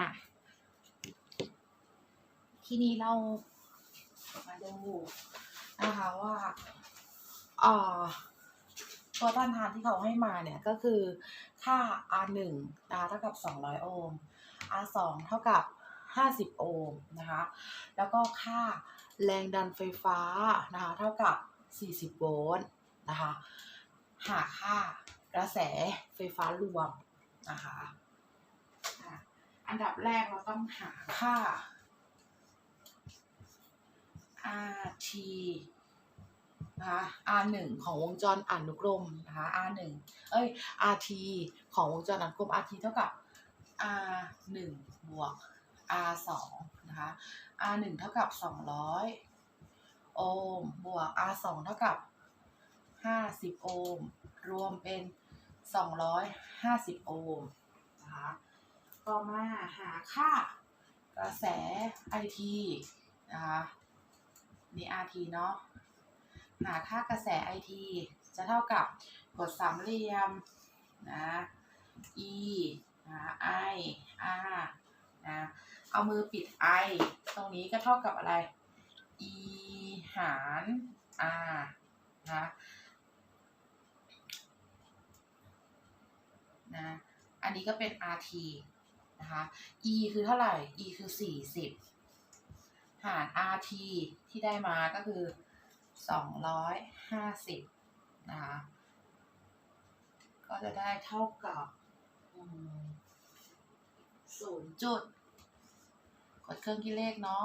อะ ทีนี้เรามาดูนะคะว่าเอ่อตัวต้านทานที่เขาให้มาเนี่ยก็คือค่า R1 นะคะเท่ากับ 200 โอห์ม R2 เท่ากับ 50 โอห์มนะคะ แล้วก็ค่าแรงดันไฟฟ้านะคะเท่ากับ 40 โวลต์นะคะ หาค่ากระแสไฟฟ้ารวมนะคะ อันดับแรกเราต้องหาค่า RT นะคะ R1 ของวงจรอนุกรมนะคะ R1 เอ้ย RT ของวงจรอนุกรม RT เท่ากับ R1 บวก R2 นะคะ R1 เท่ากับ 200 โอห์มบวก R2 เท่ากับ 50 โอห์มรวมเป็น 250 โอห์มนะคะ ต่อมาหาค่ากระแส IT นะคะนี่ RT เนาะหาค่ากระแส IT จะเท่ากับกดสามเหลี่ยมนะ E นะ I R นะเอามือปิด I ตรงนี้ก็เท่ากับอะไร E หาร R นะนะ อันนี้ก็เป็น RT นะคะ E คือเท่าไหร่ E คือ 40 หาร RT ที่ได้มาก็คือ 250 นะคะ ก็จะได้เท่ากับศูนย์จุดกดเครื่องคิดเลขเนาะ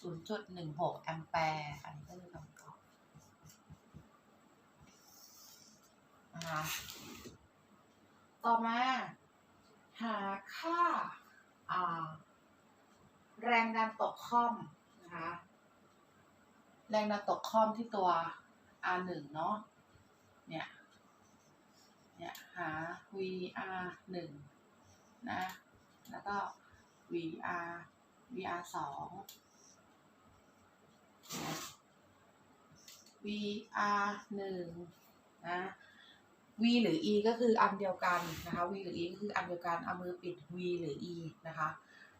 ศูนย์จุดหนึ่งหกแอมแปร์ อันนี้ก็คือคำตอบนะคะต่อมา หาค่าอ่าแรงดันตกค่อมนะคะแรงดันตกค่อมที่ตัว R หนึ่งเนาะเนี่ยเนี่ยหา VR หนึ่งนะแล้วก็ VR VR สอง VR หนึ่งนะ V หรือ E ก็คืออันเดียวกันนะคะ V หรือ E ก็คืออันเดียวกันเอามือปิด V หรือ E นะคะ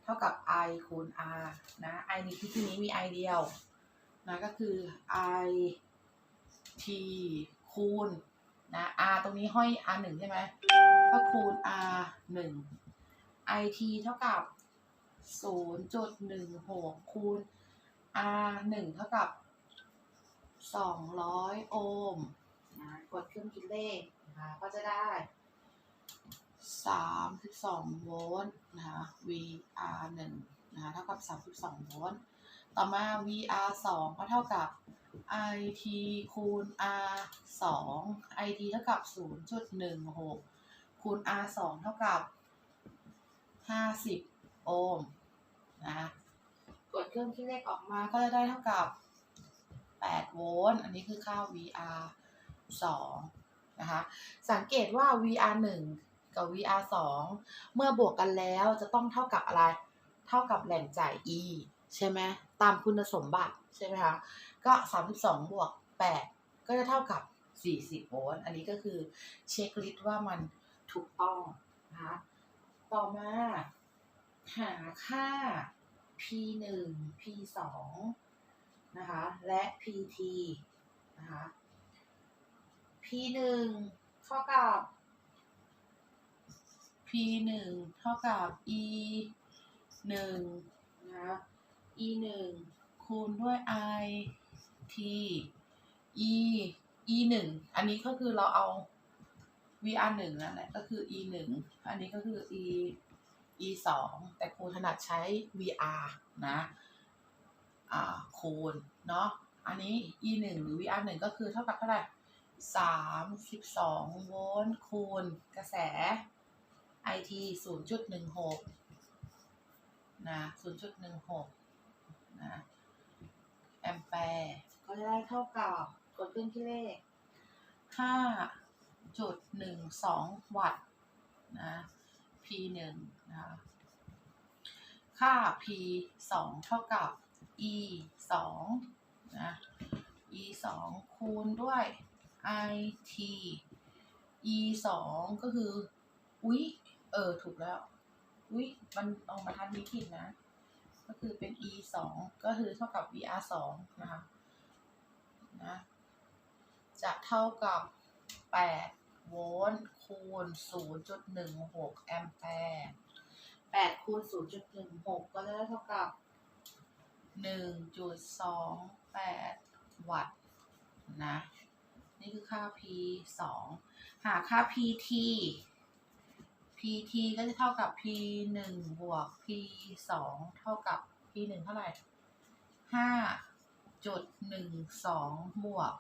เท่ากับ I คูณ R นะ I ในที่นี้มี I เดียวนะก็คือ I T คูณนะ R ตรงนี้ห้อย R หนึ่งใช่ไหมก็คูณ R หนึ่ง I T เท่ากับศูนย์จุดหนึ่งหกคูณ R หนึ่งเท่ากับสองร้อยโอห์มนะกดเครื่องคิดเลข นะคะก็จะได้สามสิบสองโวลต์นะคะ VR หนึ่งนะคะเท่ากับสามสิบสองโวลต์ต่อมา VR สองก็เท่ากับ IT คูณ R สอง IT เท่ากับศูนย์จุดหนึ่งหกคูณ R สองเท่ากับห้าสิบโอห์มนะกดเครื่องคิดเลขออกมาก็จะได้เท่ากับแปดโวลต์ อันนี้คือค่า VR สอง นะคะ สังเกตว่า VR หนึ่งกับ VR สองเมื่อบวกกันแล้วจะต้องเท่ากับอะไร เท่ากับแหล่งจ่าย E ใช่ไหมตามคุณสมบัติใช่ไหมคะ ก็ 32 บวก 8 ก็จะเท่ากับ 40 โวลต์ อันนี้ก็คือเช็คลิสต์ว่ามันถูกต้องนะคะ ต่อมาหาค่า P1 P2 นะคะ และ PT นะคะ P1 เท่ากับ P1 เท่ากับ E 1นะคะ E 1คูณด้วย I T E E 1อันนี้ก็คือเราเอา VR 1นั่นแหละก็คือ E 1อันนี้ก็คือ E E 2แต่ครูถนัดใช้ VR นะอ่าคูณเนาะอันนี้ E 1หรือ VR 1ก็คือเท่ากับเท่าไหร่ สามสิบสองโวลต์คูณกระแส IT ศูนย์จุดหนึ่งหกนะศูนย์จุดหนึ่งหกนะแอมแปร์ก็จะได้เท่ากับกดเครื่องคิดเลขห้าจุดหนึ่งสองวัตต์นะ P หนึ่งนะคะค่า P สองเท่ากับ E สองนะ E สองคูณด้วย IT E สองก็คือ อุ๊ย เออ ถูกแล้ว อุ้ยมันออกมาทันนี้ผิดนะ ก็คือเป็น e สองก็คือเท่ากับ vr สองนะคะ นะ จะเท่ากับ8โวลต์คูณ0.16แอมแปร์8คูณ0.16ก็จะได้เท่ากับ1.28วัตต์นะ นี่คือค่า P 2หาค่า PT PT ก็จะเท่ากับ P 1บวก P 2เท่ากับ P 1เท่าไหร่5.12บวก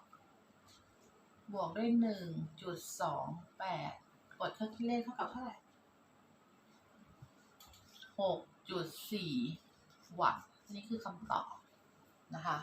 บวกด้วย1.28 กดเครื่องคิดเลขเท่ากับเท่าไหร่ 6.4 วัตต์ นี่คือคำตอบนะคะ